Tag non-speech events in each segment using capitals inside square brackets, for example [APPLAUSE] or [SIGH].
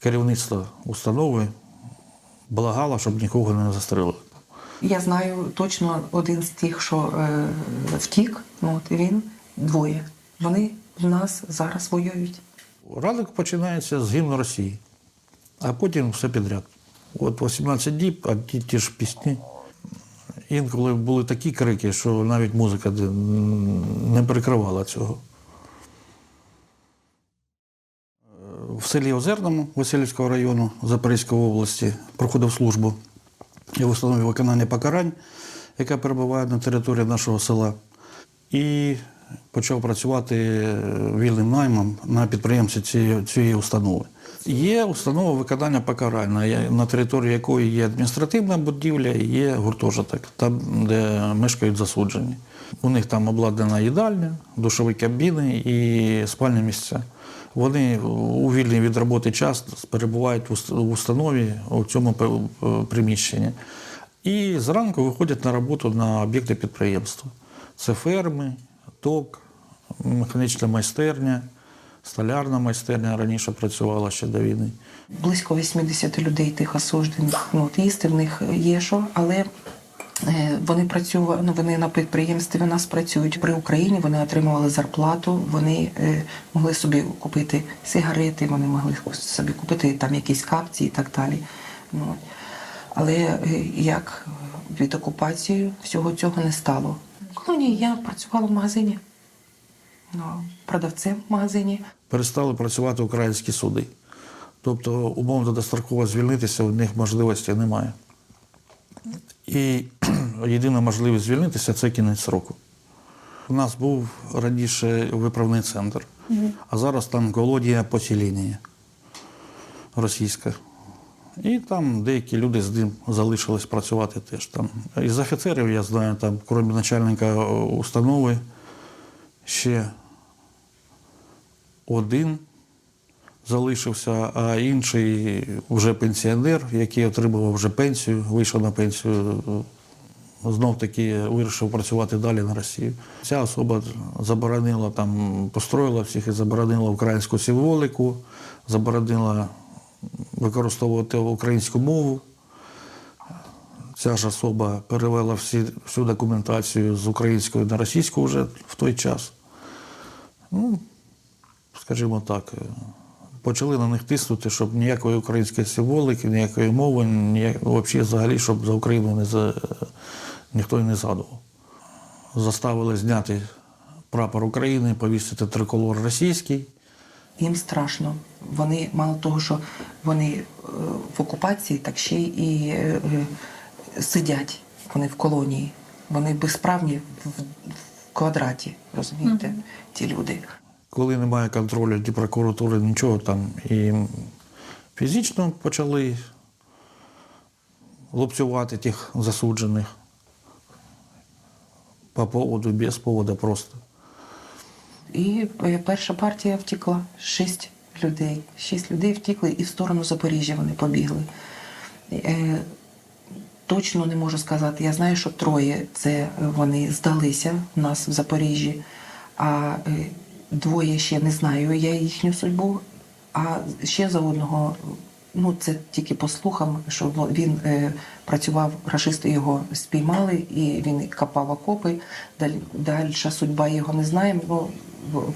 керівництво установи благало, щоб нікого не застрелили. Я знаю точно один з тих, що е, втік. От він двоє. Вони в нас зараз воюють. Ранок починається з гімну Росії, а потім все підряд. От 18 діб, а ті, ті ж пісні. Інколи були такі крики, що навіть музика не перекривала цього. В селі Озерному Васильівського району Запорізької області проходив службу і в установі виконання покарань, яка перебуває на території нашого села. І почав працювати вільним наймом на підприємстві цієї, цієї установи. Є установа виконання покарань, на- на території якої є адміністративна будівля і є гуртожиток, там, де мешкають засуджені. У них там обладнана їдальня, душові кабіни і спальні місця. Вони у вільний від роботи час перебувають в установі у цьому приміщенні. І зранку виходять на роботу на об'єкти підприємства. Це ферми, ток, механічна майстерня, столярна майстерня раніше працювала ще до війни. Близько 80 людей тих осуждених. Ну, їсти в них є що, але е, вони працювали, ну, вони на підприємстві у нас працюють при Україні, вони отримували зарплату, вони е, могли собі купити сигарети, вони могли собі купити там якісь капці і так далі. Ну, але е, як від окупації всього цього не стало. В колонії я працювала в магазині, ну, продавцем в магазині. Перестали працювати українські суди. Тобто, умовно достроково звільнитися у них можливості немає. І [CLEARS THROAT] єдина можливість звільнитися це кінець року. У нас був раніше виправний центр, а зараз там колонія поселення російська. І там деякі люди з ним залишились працювати теж там. Із офіцерів я знаю, там, крім начальника установи, ще один залишився, а інший вже пенсіонер, який отримував вже пенсію, вийшов на пенсію, знов таки вирішив працювати далі на Росію. Ця особа заборонила там, построїла всіх і заборонила українську символіку, заборонила використовувати українську мову. Ця ж особа перевела всі, всю документацію з української на російську вже в той час. Ну, скажімо так, почали на них тиснути, щоб ніякої української символики, ніякої мови, ніяк, взагалі, взагалі, щоб за Україну не за, ніхто й не згадував. Заставили зняти прапор України, повісити триколор російський. Їм страшно. Вони мало того, що вони е, в окупації, так ще й і е, сидять вони в колонії. Вони безправні в, в квадраті, розумієте, ті люди. Коли немає контролю ні прокуратури, нічого там. І фізично почали лупцювати тих засуджених по поводу, без поводу просто. І е, перша партія втекла. Шість людей. Шість людей втекли і в сторону Запоріжжя вони побігли. Е, точно не можу сказати. Я знаю, що троє це вони здалися в нас в Запоріжжі, а е, двоє ще не знаю я їхню судьбу. А ще за одного, ну це тільки по слухам, що він е, працював, рашисти його спіймали, і він копав окопи. Далі, дальша судьба його не знаємо. Ну,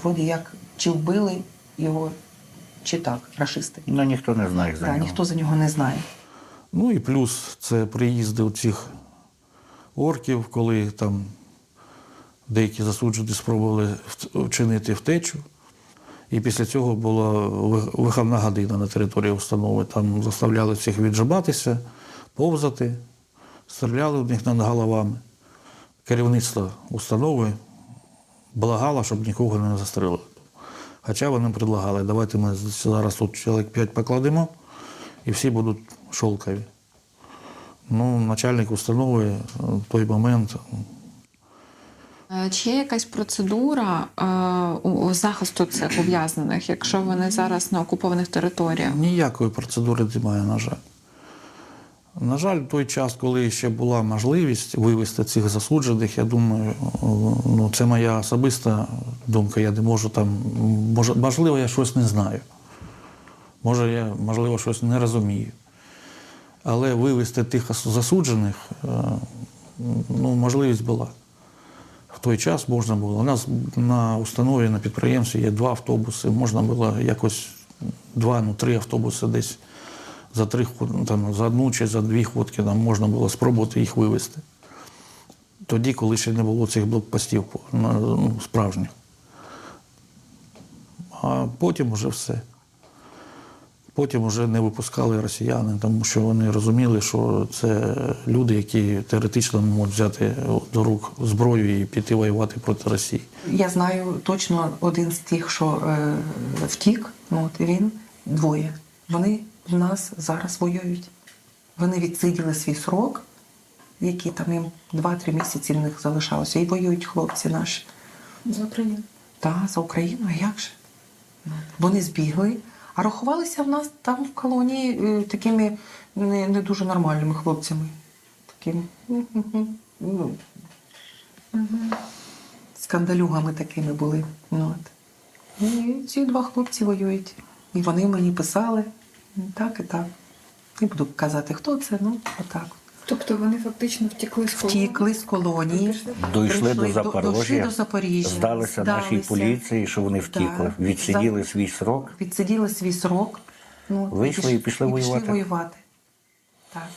вроді як чи вбили його, чи так, рашисти. Ну, ніхто не знає за Так, нього. ніхто за нього не знає. Ну і плюс це приїзди цих орків, коли там деякі засуджені спробували вчинити втечу. І після цього була виховна година на території установи. Там заставляли всіх віджиматися, повзати, стріляли в них над головами. Керівництво установи благало, щоб нікого не застрелили. Хоча вони предлагали, давайте ми зараз тут чоловік 5 покладемо, і всі будуть шовкові. Ну, начальник установи в той момент Е, Чи є якась процедура е, у- захисту цих ув'язнених, якщо вони зараз на окупованих територіях? ніякої процедури немає, на жаль. На жаль, той час, коли ще була можливість вивезти цих засуджених, я думаю, ну, це моя особиста думка, я не можу там, може, можливо, я щось не знаю. Може, я, можливо, щось не розумію. Але вивезти тих засуджених, е, ну, можливість була. В той час можна було. У нас на установі, на підприємстві є два автобуси. Можна було якось два, ну три автобуси десь за три там, за одну чи за дві ходки нам можна було спробувати їх вивезти. Тоді, коли ще не було цих блокпостів ну, справжніх. А потім вже все. Потім вже не випускали росіяни, тому що вони розуміли, що це люди, які теоретично можуть взяти до рук зброю і піти воювати проти Росії. Я знаю точно один з тих, що е, втік, ну, от він двоє. Вони в нас зараз воюють. Вони відсиділи свій срок, який там їм 2-3 місяці в них залишалося, і воюють хлопці наші. За Україну. Та за Україну, а як же? Вони збігли, а рахувалися в нас там в колонії такими не, не дуже нормальними хлопцями. Такими ну, скандалюгами такими були. Ну, от. І ці два хлопці воюють. І вони мені писали так і так. Не буду казати, хто це, ну отак. Тобто вони фактично втекли з колонії? Втікли з колонії. Дійшли до Запорожжя, до Запоріжжя, здалися нашій поліції, що вони втікли, Так. відсиділи За- свій срок. відсиділи свій срок. Ну, Вийшли і пішли воювати. воювати. Так.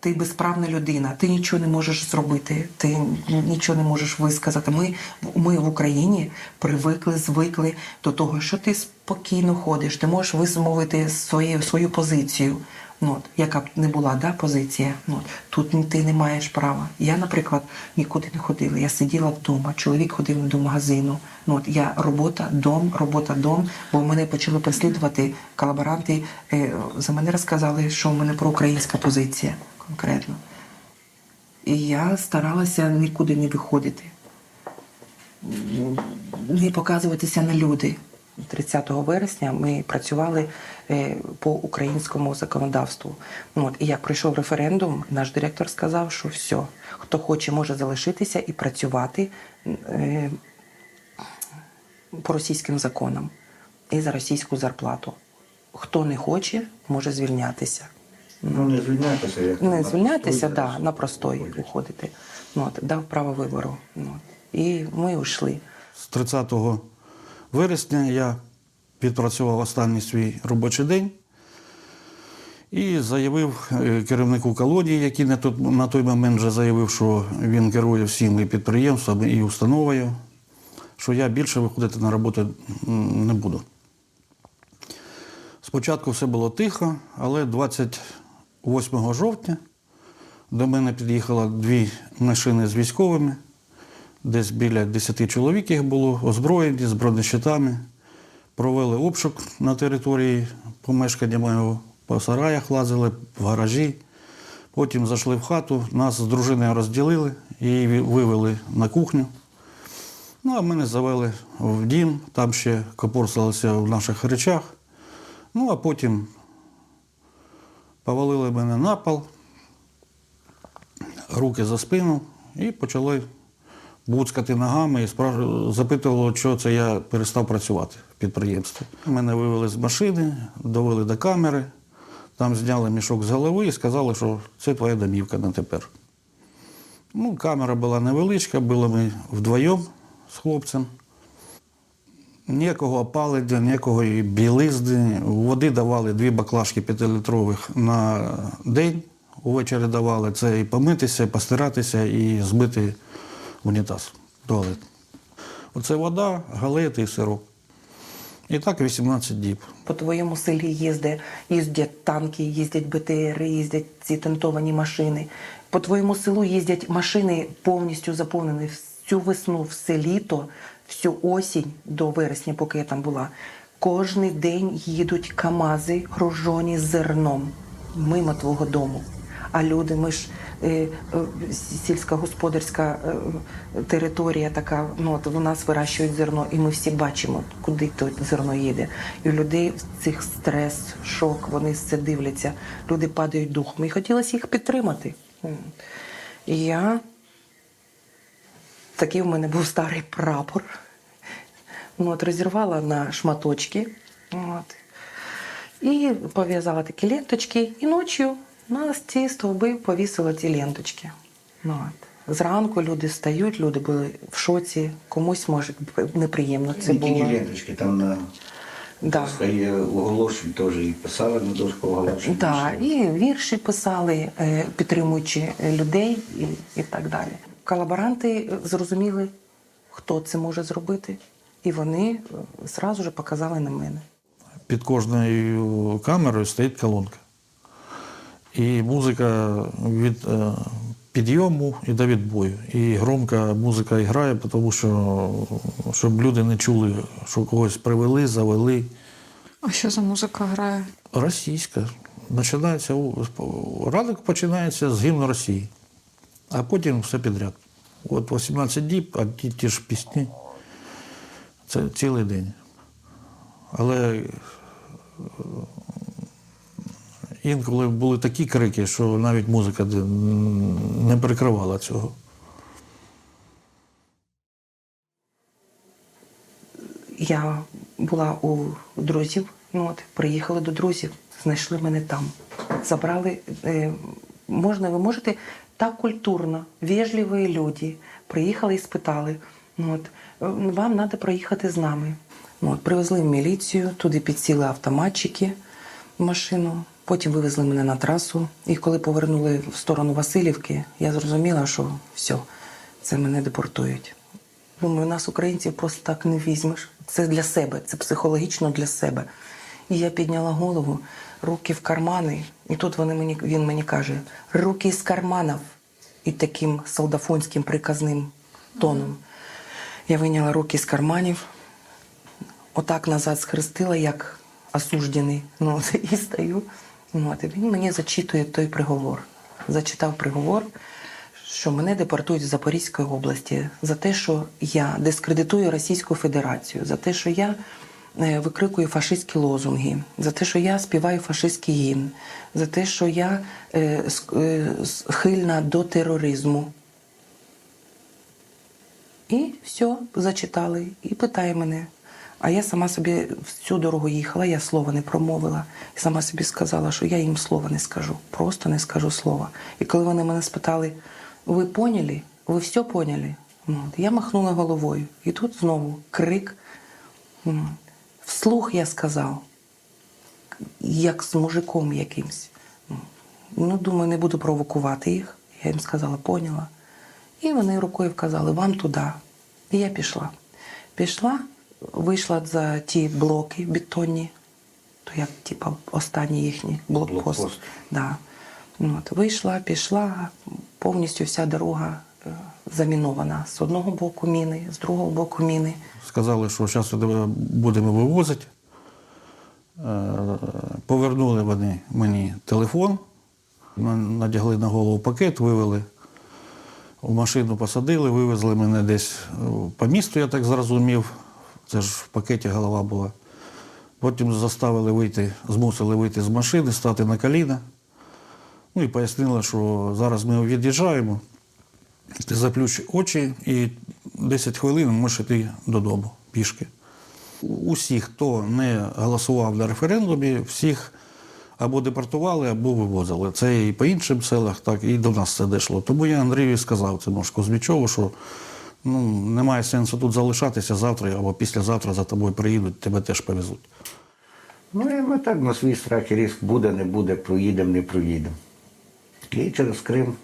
Ти безправна людина, ти нічого не можеш зробити, ти нічого не можеш висказати. Ми, ми в Україні привикли, звикли до того, що ти спокійно ходиш, ти можеш висмовити свою, свою позицію. Ну, от, яка б не була да, позиція. Ну, от, тут ти не маєш права. Я, наприклад, нікуди не ходила. Я сиділа вдома, чоловік ходив до магазину. Ну, от, я робота, дом, робота, дом, бо мене почали переслідувати колаборанти. Е, за мене розказали, що в мене проукраїнська позиція конкретно. І я старалася нікуди не виходити, не показуватися на люди. 30 вересня ми працювали е, по українському законодавству. Ну, От, і як пройшов референдум, наш директор сказав, що все, хто хоче, може залишитися і працювати е, по російським законам і за російську зарплату. Хто не хоче, може звільнятися. Ну, не звільнятися, як Не звільнятися, да, на простой виходити. Ну, от, дав право вибору. Ну, от. І ми йшли. З 30 вересня я відпрацював останній свій робочий день і заявив е, керівнику колонії, який на той, момент вже заявив, що він керує всім і підприємством, і установою, що я більше виходити на роботу не буду. Спочатку все було тихо, але 28 жовтня до мене під'їхало дві машини з військовими. Десь біля 10 чоловік їх було, озброєні з бронещитами. Провели обшук на території помешкання моєго, по сараях лазили, в гаражі. Потім зайшли в хату, нас з дружиною розділили і вивели на кухню. Ну, а мене завели в дім, там ще копорсалися в наших речах. Ну, а потім повалили мене на пол, руки за спину і почали буцкати ногами і спраш- запитували, що це я перестав працювати в підприємстві. Мене вивели з машини, довели до камери, там зняли мішок з голови і сказали, що це твоя домівка на тепер. Ну, камера була невеличка, були ми вдвоєм з хлопцем. Ніякого опалення, ніякого білизни. Води давали дві баклажки п'ятилітрових на день. Увечері давали це і помитися, і постиратися, і збити унітаз, туалет. Оце вода, галети і сироп. І так 18 діб. По твоєму селі їздять, їздять танки, їздять БТРи, їздять ці тентовані машини. По твоєму селу їздять машини повністю заповнені всю весну, все літо, всю осінь до вересня, поки я там була. Кожний день їдуть КАМАЗи, гружені зерном мимо твого дому. А люди, ми ж е, е, сільськогосподарська е, територія така, ну от у нас вирощують зерно, і ми всі бачимо, куди то зерно їде. І у людей в цих стрес, шок, вони все дивляться, люди падають духом. І хотілося їх підтримати. І я такий в мене був старий прапор. Ну, от розірвала на шматочки От. І пов'язала такі ленточки, і ночі на ці стовби повісила ці ленточки. Ну, от. Зранку люди встають, люди були в шоці, комусь може неприємно це Не було. тільки ленточки, там на Да. оголошень теж і писали на дошку оголошень. Да, і вірші писали, е, підтримуючи людей і, і так далі. Колаборанти зрозуміли, хто це може зробити, і вони е, зразу ж показали на мене. Під кожною камерою стоїть колонка. І музика від е, підйому і до відбою. І громка музика грає, тому що щоб люди не чули, що когось привели, завели. А що за музика грає? Російська. Починається, ранок починається з гімну Росії, а потім все підряд. От 18 діб, а ті, ті ж пісні. Це цілий день. Але інколи були такі крики, що навіть музика не перекривала цього. Я була у друзів, ну от приїхали до друзів, знайшли мене там. Забрали. Е, можна, ви можете так культурно, вежливі люди приїхали і спитали: ну, от, «Е, вам треба проїхати з нами. Ну, от, привезли в міліцію, туди підсіли автоматчики в машину, потім вивезли мене на трасу. І коли повернули в сторону Васильівки, я зрозуміла, що все, це мене депортують. Думаю, нас, українців, просто так не візьмеш. Це для себе, це психологічно для себе. І я підняла голову, руки в кармани, і тут вони мені, він мені каже: руки з карманів. І таким солдафонським приказним тоном. Я вийняла руки з карманів, отак назад схрестила, як осуждений. Ну, і стою. От, і він мені зачитує той приговор. Зачитав приговор, що мене депортують з Запорізької області за те, що я дискредитую Російську Федерацію, за те, що я е, викрикую фашистські лозунги, за те, що я співаю фашистський гімн, за те, що я е, е, схильна до тероризму. І все, зачитали, і питає мене. А я сама собі всю дорогу їхала, я слова не промовила. І сама собі сказала, що я їм слова не скажу, просто не скажу слова. І коли вони мене спитали, ви поняли? Ви все поняли? Ну, я махнула головою. І тут знову крик. Ну, Вслух я сказав, як з мужиком якимсь. Ну, думаю, не буду провокувати їх. Я їм сказала, поняла. І вони рукою вказали, вам туди. І я пішла. Пішла, вийшла за ті блоки бетонні, то як, типа, останній їхній блокпост. Блокпост. Да. Ну, От, вийшла, пішла, повністю вся дорога е, замінована. З одного боку міни, з другого боку міни. Сказали, що зараз будемо вивозити. Е, Повернули вони мені телефон, надягли на голову пакет, вивели в машину, посадили, вивезли мене десь е, по місту, я так зрозумів. Це ж в пакеті голова була. Потім заставили вийти, змусили вийти з машини, стати на коліна. Ну і пояснили, що зараз ми від'їжджаємо. Ти заплющ очі і 10 хвилин можеш йти додому пішки. Усі, хто не голосував на референдумі, всіх або депортували, або вивозили. Це і по іншим селах, так і до нас це дійшло. Тому я Андрію сказав, це Кузьмічову, що ну, немає сенсу тут залишатися завтра або післязавтра за тобою приїдуть, тебе теж повезуть. Ну, і ми так на свій страх і риск буде, не буде, проїдемо, не проїдемо. І через Крим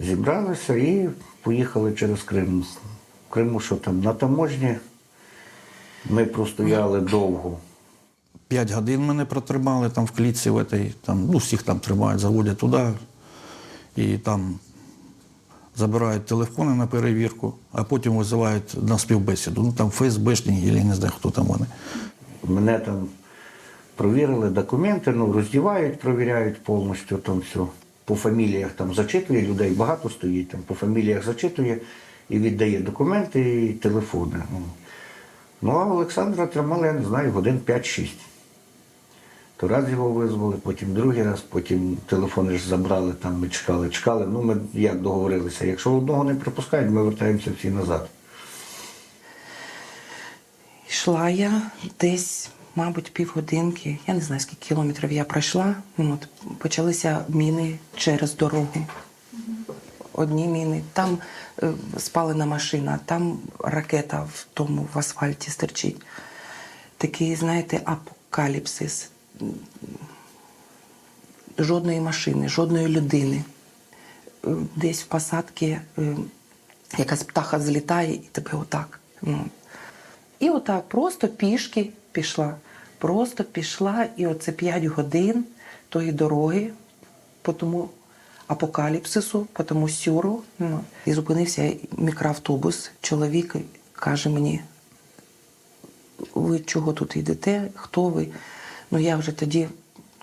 зібралися і поїхали через Крим. В Криму, що там, на таможні ми простояли довго. П'ять годин мене протримали там в клітці в этой, там, ну, всіх там тримають, заводять туди і там забирають телефони на перевірку, а потім визивають на співбесіду. Ну там ФСБшні, я не знаю, хто там вони. Мене там провірили документи, ну, роздівають, провіряють повністю там все. По фаміліях там зачитує, людей багато стоїть, там по фаміліях зачитує і віддає документи і телефони. Ну. Ну, а Олександра тримали, я не знаю, годин 5-6. То раз його визвали, потім другий раз, потім телефони ж забрали, там ми чекали, чекали. Ну, ми як договорилися, якщо одного не пропускають, ми вертаємося всі назад. Йшла я десь мабуть, півгодинки, я не знаю, скільки кілометрів я пройшла. ну, От, почалися міни через дорогу. Одні міни, там е, спалена машина, там ракета в тому в асфальті стерчить. Такий, знаєте, апокаліпсис. Жодної машини, жодної людини. Е, Десь в посадці е, якась птаха злітає і тебе отак. Ну. І отак просто пішки пішла. Просто пішла, і оце 5 годин тої дороги, по тому апокаліпсису, по тому сюру. Ну. І зупинився мікроавтобус. Чоловік каже мені: ви чого тут йдете? Хто ви? Ну я вже тоді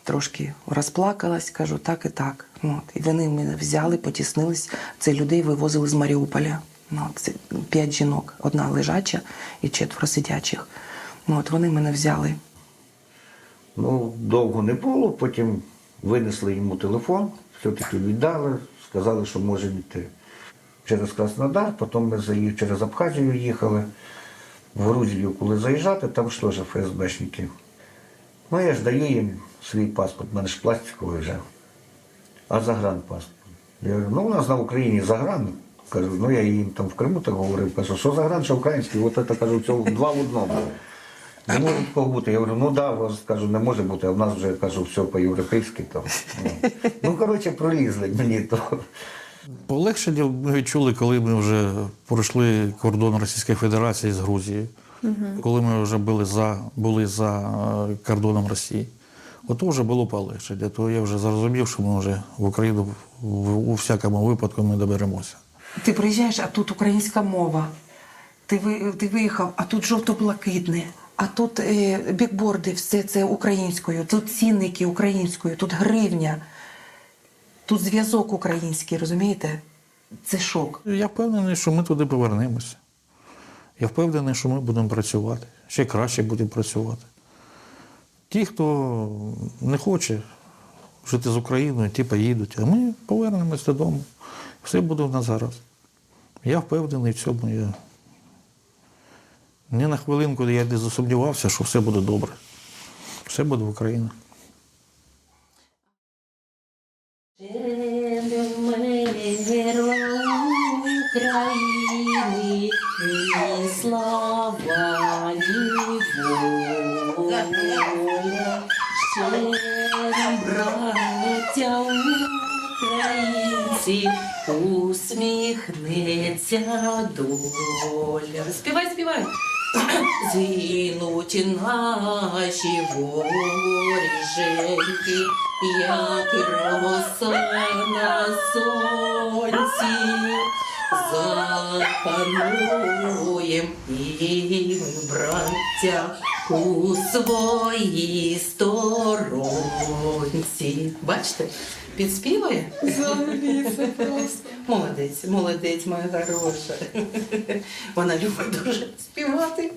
трошки розплакалась, кажу, так і так. От. І вони мене взяли, потіснились. Це людей вивозили з Маріуполя. Ну, от, це п'ять жінок, одна лежача і четверо сидячих. Ну, от вони мене взяли. Ну, довго не було, потім винесли йому телефон, все-таки віддали, сказали, що може йти через Краснодар, потім ми через Абхазію їхали. В Грузію, коли заїжджати, там ж теж ФСБшники. Ну, я ж даю їм свій паспорт, в мене ж пластиковий вже. А загранпаспорт. Я говорю, ну у нас на Україні загран. Кажу, ну я їм там в Криму так говорив, кажу, що загран, що український, от це кажу, це два в одному. Не може такого бути. Я говорю, ну да, вас кажу, не може бути, а в нас вже кажу, все по-європейськи там. Ну, ну коротше, пролізли мені то. Полегшення ми відчули, коли ми вже пройшли кордон Російської Федерації з Грузією, коли ми вже були за, були за е, кордоном Росії. Ото вже було полегшення. То я вже зрозумів, що ми вже в Україну в- у всякому випадку ми доберемося. Ти приїжджаєш, а тут українська мова. Ти, ви, ти виїхав, а тут жовто-блакитне. А тут е, бікборди, все це українською, тут цінники українською, тут гривня, тут зв'язок український, розумієте? Це шок. Я впевнений, що ми туди повернемося. Я впевнений, що ми будемо працювати. Ще краще будемо працювати. Ті, хто не хоче жити з Україною, ті поїдуть, а ми повернемось додому. Все буде в нас гаразд. Я впевнений в цьому. Я... Ні на хвилинку я не засумнівався, що все буде добре. Все буде в Україні. доля. Співай, співай. Згинуть наші воріженьки, як роса на сонці. Запануєм і ми, браття, у своїй сторонці. Бачите, Підспіває? Молодець, молодець, моя хороша. Вона любить дуже співати.